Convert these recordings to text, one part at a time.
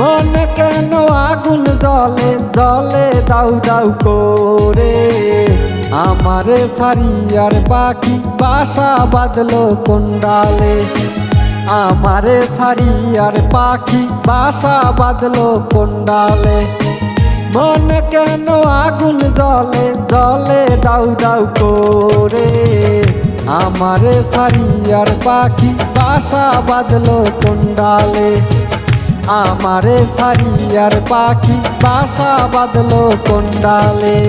মনে কেন আগুন জলে জলে দাউ দাউ করে? আমারে সারিয়ার পাখি, বাসা বাঁধলো কোন্ডালে। আমারে সারিয়ার পাখি, বাসা বাঁধলো কোন্ডালে। মনে কেন আগুন জলে জলে দাউ দাউ করে? আমারে সারিয়ার পাখি, বাসা বাঁধলো কোন্ডালে। আমারে সারিয়ার পাখি বাসা বাঁধলো কোন্ডালে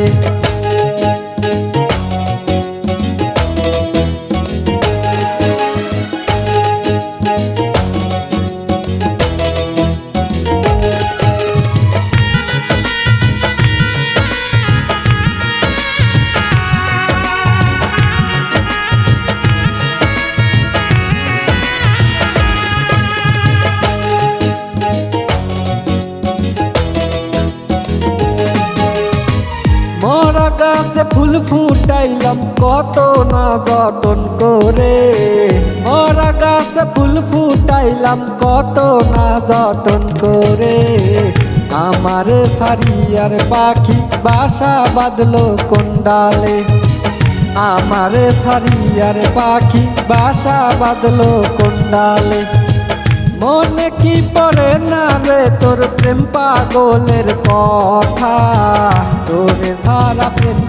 ফুল ফুটাইলাম, কত না যতন করে। মরা গাছে ফুল ফুটাইলাম, কত না যতন করে। আমারে সারিয়ার পাখি, বাসা বাঁধলো কোন্ডালে আমারে সারিয়ার পাখি, বাসা বাঁধলো কোন্ডালে মনে কি পড়ে না রে তোর প্রেম পাগলের কথা? তোরে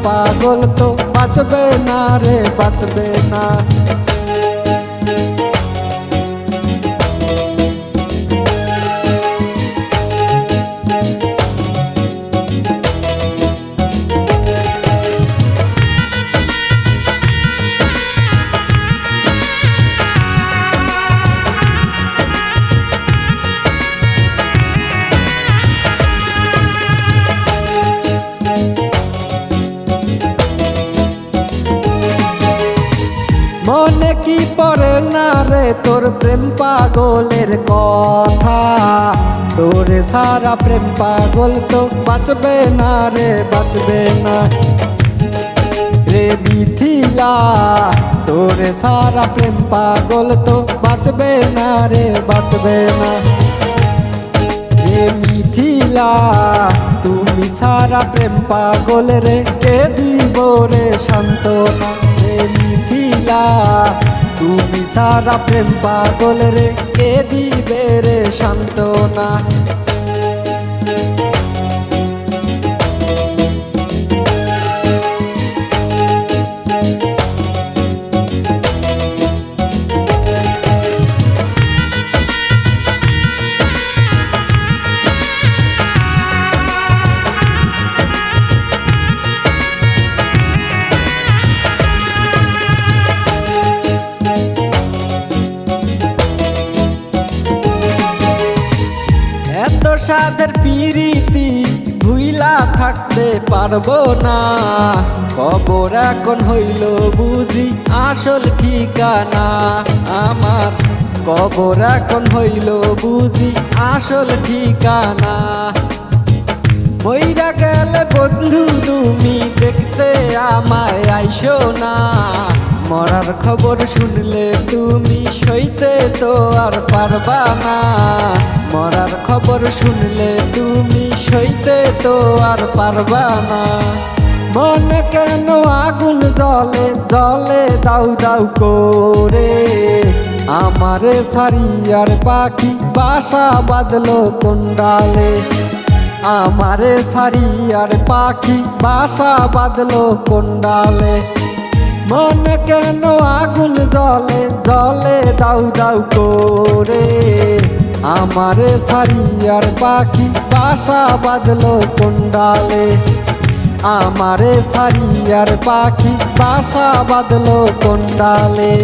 পাগল তো বাঁচবে না রে বাঁচবে না। তোর প্রেম পাগলের কথা। তোরে সারা প্রেম পাগল তো বাঁচবে না রে, বাঁচবে না। রে মিথিলা, তোরে সারা প্রেম পাগল তো বাঁচবে না রে, বাঁচবে না। রে মিথিলা, তুমি সারা প্রেম পাগল রে, কে দিব রে সান্ত্বনা? রে মিথিলা তুমি সারা প্রেম পাগল রে কে দিবে রে সান্ত্বনা। এত সাদের পিরিতি ভুইলা থাকতে পারব না। কবর এখন হইল বুঝি আসল ঠিকানা। আমার কবর এখন হইল বুঝি আসল ঠিকানা। বইরা গেলে বন্ধু তুমি দেখতে আমায় আইসো না। মরার খবর শুনলে তুমি সইতে তো আর পারবা না। মরার খবর শুনলে তুমি সইতে তো আর পারবা না। মনে কেন আগুন জলে জলে দাউ দাউ করে। আমারে সারিয়ার পাখি বাসা বাঁধলো কোন্ডালে আমারে সারিয়ার পাখি বাসা বাঁধলো কোন্ডালে মনে কেন আগুন জলে জলে দাউ দাউ করে? আমারে সারিয়ার পাখি বাসা বাঁধলো কোন্ডালে আমারে সারিয়ার পাখি বাসা বাঁধলো কোন্ডালে